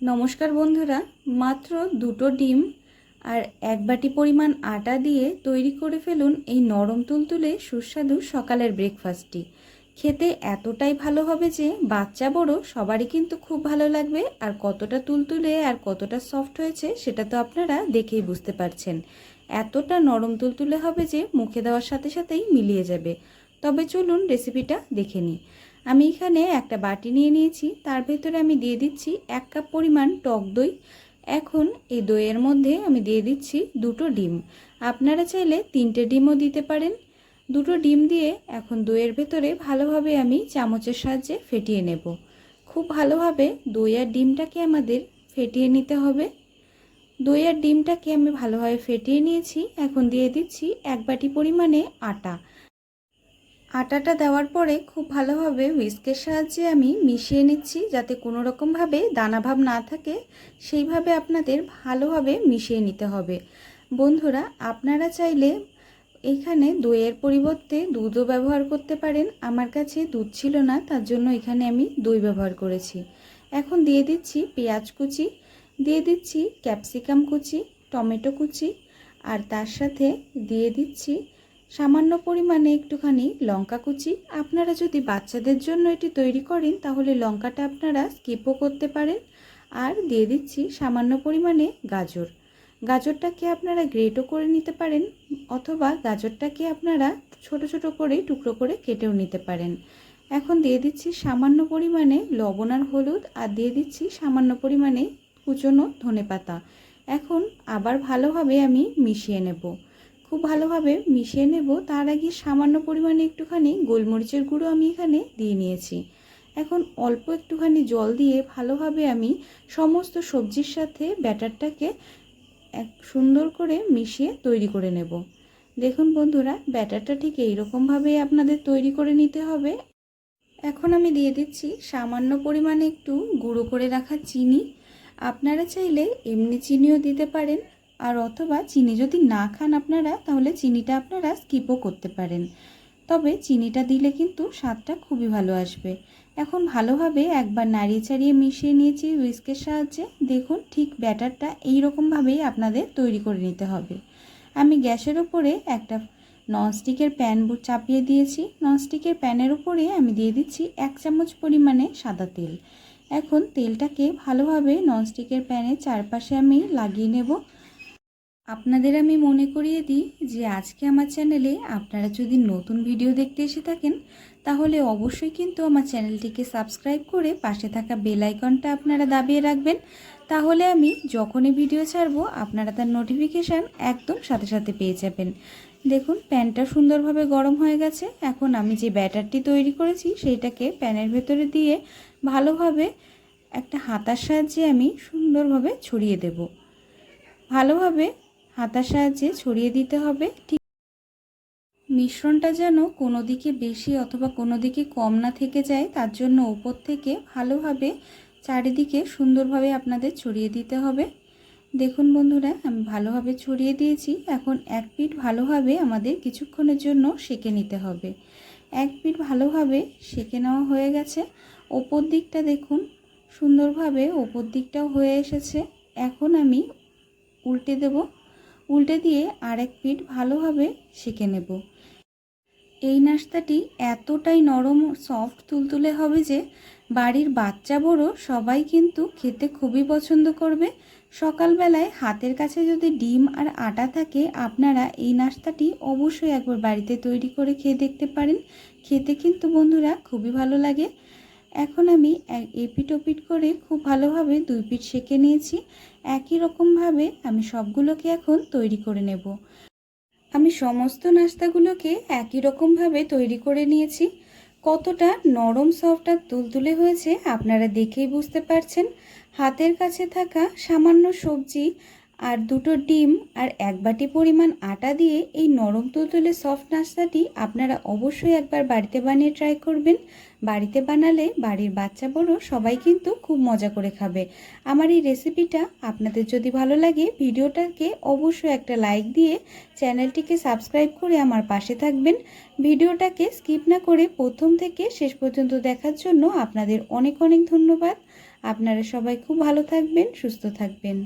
নমস্কার বন্ধুরা, মাত্র দুটো ডিম আর এক বাটি পরিমাণ আটা দিয়ে তৈরি করে ফেলুন এই নরম তুলতুলে সুস্বাদু সকালের ব্রেকফাস্টটি খেতে এতটাই ভালো হবে যে বাচ্চা বড় সবারই কিন্তু খুব ভালো লাগবে আর কতটা তুলতুলে আর কতটা সফট হয়েছে সেটা তো আপনারা দেখেই বুঝতে পারছেন। এতটা নরম তুলতুলে হবে যে মুখে দেওয়ার সাথে সাথেই মিলিয়ে যাবে। তবে চলুন রেসিপিটা দেখে নিই। আমি এখানে একটা বাটি নিয়ে নিয়েছি। তার ভেতরে আমি দিয়ে দিচ্ছি এক কাপ পরিমাণ টক দই। এখন এই দইয়ের মধ্যে আমি দিয়ে দিচ্ছি দুটো ডিম। আপনারা চাইলে তিনটে ডিমও দিতে পারেন। দুটো ডিম দিয়ে এখন দইয়ের ভেতরে ভালোভাবে আমি চামচের সাহায্যে ফেটিয়ে নেব। খুব ভালোভাবে দই আর ডিমটাকে আমাদের ফেটিয়ে নিতে হবে। দই আর ডিমটাকে আমি ভালোভাবে ফেটিয়ে নিয়েছি। এখন দিয়ে দিচ্ছি এক বাটি পরিমাণে আটা। আটাটা দেওয়ার পরে খুব ভালোভাবে হুইস্কের সাহায্যে আমি মিশিয়ে নিচ্ছি যাতে কোনো রকমভাবে দানাভাব না থাকে, সেইভাবে আপনাদের ভালোভাবে মিশিয়ে নিতে হবে। বন্ধুরা, আপনারা চাইলে এখানে দইয়ের পরিবর্তে দুধও ব্যবহার করতে পারেন। আমার কাছে দুধ ছিল না, তার জন্য এখানে আমি দই ব্যবহার করেছি। এখন দিয়ে দিচ্ছি পেঁয়াজ কুচি, দিয়ে দিচ্ছি ক্যাপসিকাম কুচি, টমেটো কুচি, আর তার সাথে দিয়ে দিচ্ছি সামান্য পরিমাণে একটুখানি লঙ্কা কুচি। আপনারা যদি বাচ্চাদের জন্য এটি তৈরি করেন, তাহলে লঙ্কাটা আপনারা স্কিপও করতে পারেন। আর দিয়ে দিচ্ছি সামান্য পরিমাণে গাজর। গাজরটাকে আপনারা গ্রেটও করে নিতে পারেন, অথবা গাজরটাকে আপনারা ছোট ছোট করে, টুকরো করে কেটেও নিতে পারেন। এখন দিয়ে দিচ্ছি সামান্য পরিমাণে লবণ আর হলুদ, আর দিয়ে দিচ্ছি সামান্য পরিমাণে কুচনো ধনে পাতা এখন আবার ভালোভাবে আমি মিশিয়ে নেব। খুব ভালোভাবে মিশিয়ে নেব। তার আগে সামান্য পরিমাণে একটুখানি গোলমরিচের গুঁড়ো আমি এখানে দিয়ে নিয়েছি। এখন অল্প একটুখানি জল দিয়ে ভালোভাবে আমি সমস্ত সবজির সাথে ব্যাটারটাকে এক সুন্দর করে মিশিয়ে তৈরি করে নেব। দেখুন বন্ধুরা, ব্যাটারটা ঠিক এইরকমভাবেই আপনাদের তৈরি করে নিতে হবে। এখন আমি দিয়ে দিচ্ছি সামান্য পরিমাণে একটু গুঁড়ো করে রাখা চিনি। আপনারা চাইলে এমনি চিনিও দিতে পারেন। আর অথবা চিনি যদি না খান আপনারা, তাহলে চিনিটা আপনারা স্কিপও করতে পারেন। তবে চিনিটা দিলে কিন্তু স্বাদটা খুবই ভালো আসবে। এখন ভালোভাবে একবার নাড়িয়ে চাড়িয়ে মিশিয়ে নিয়েছি হুইস্কের সাহায্যে। দেখুন, ঠিক ব্যাটারটা এই রকমভাবেই আপনাদের তৈরি করে নিতে হবে। আমি গ্যাসের ওপরে একটা ননস্টিকের প্যান চাপিয়ে দিয়েছি। ননস্টিকের প্যানের উপরে আমি দিয়ে দিচ্ছি এক চামচ পরিমাণে সাদা তেল। এখন তেলটাকে ভালোভাবে ননস্টিকের প্যানের চারপাশে আমি লাগিয়ে নেব। আপনাদের আমি মনে করিয়ে দিই যে আজকে আমার চ্যানেলে আপনারা যদি নতুন ভিডিও দেখতে এসে থাকেন, তাহলে অবশ্যই কিন্তু আমার চ্যানেলটিকে সাবস্ক্রাইব করে পাশে থাকা বেল আইকনটা আপনারা দাবিয়ে রাখবেন। তাহলে আমি যখনই ভিডিও ছাড়বো, আপনারা তার নোটিফিকেশান একদম সাথে সাথে পেয়ে যাবেন। দেখুন, প্যানটা সুন্দরভাবে গরম হয়ে গেছে। এখন আমি যে ব্যাটারটি তৈরি করেছি, সেইটাকে প্যানের ভেতরে দিয়ে ভালোভাবে একটা হাতার সাহায্যে আমি সুন্দরভাবে ছড়িয়ে দেব। ভালোভাবে হাতার সাহায্যে ছড়িয়ে দিতে হবে, ঠিক মিশ্রণটা যেন কোনো দিকে বেশি অথবা কোনো দিকে কম না থেকে যায়, তার জন্য ওপর থেকে ভালোভাবে চারিদিকে সুন্দরভাবে আপনাদের ছড়িয়ে দিতে হবে। দেখুন বন্ধুরা, আমি ভালোভাবে ছড়িয়ে দিয়েছি, এখন এক পিঠ ভালোভাবে আমাদের কিছুক্ষণের জন্য সেকে নিতে হবে। এক পিঠ ভালোভাবে সেকে নেওয়া হয়ে গেছে, ওপর দিকটা দেখুন সুন্দরভাবে ওপর দিকটাও হয়ে এসেছে, এখন আমি উল্টে দেব। উল্টে দিয়ে আরেক পিঠ ভালোভাবে সেকে নেব। এই নাস্তাটি এতটাই নরম সফট তুলতুলে হবে যে বাড়ির বাচ্চা বড় সবাই কিন্তু খেতে খুবই পছন্দ করবে। সকালবেলায় হাতের কাছে যদি ডিম আর আটা থাকে, আপনারা এই নাস্তাটি অবশ্যই একবার বাড়িতে তৈরি করে খেয়ে দেখতে পারেন। খেতে কিন্তু বন্ধুরা খুবই ভালো লাগে। এখন আমি এপিট ওপিট করে খুব ভালোভাবে দুই পিঠ সেঁকে নিয়েছি। একই রকমভাবে আমি সবগুলোকে এখন তৈরি করে নেব। আমি সমস্ত নাস্তাগুলোকে একই রকমভাবে তৈরি করে নিয়েছি। কতটা নরম সফট আর তুলতুলে হয়েছে আপনারা দেখেই বুঝতে পারছেন। হাতের কাছে থাকা সামান্য সবজি আর দুটো ডিম আর এক বাটি পরিমাণ আটা দিয়ে এই নরম তুলতুলে সফট নাস্তাটি আপনারা অবশ্যই একবার বাড়িতে বানিয়ে ট্রাই করবেন। বাড়িতে বানালে বাড়ির বাচ্চা বড় সবাই কিন্তু খুব মজা করে খাবে। আমার এই রেসিপিটা আপনাদের যদি ভালো লাগে, ভিডিওটাকে অবশ্যই একটা লাইক দিয়ে চ্যানেলটিকে সাবস্ক্রাইব করে আমার পাশে থাকবেন। ভিডিওটাকে স্কিপ না করে প্রথম থেকে শেষ পর্যন্ত দেখার জন্য আপনাদের অনেক অনেক ধন্যবাদ। আপনারা সবাই খুব ভালো থাকবেন, সুস্থ থাকবেন।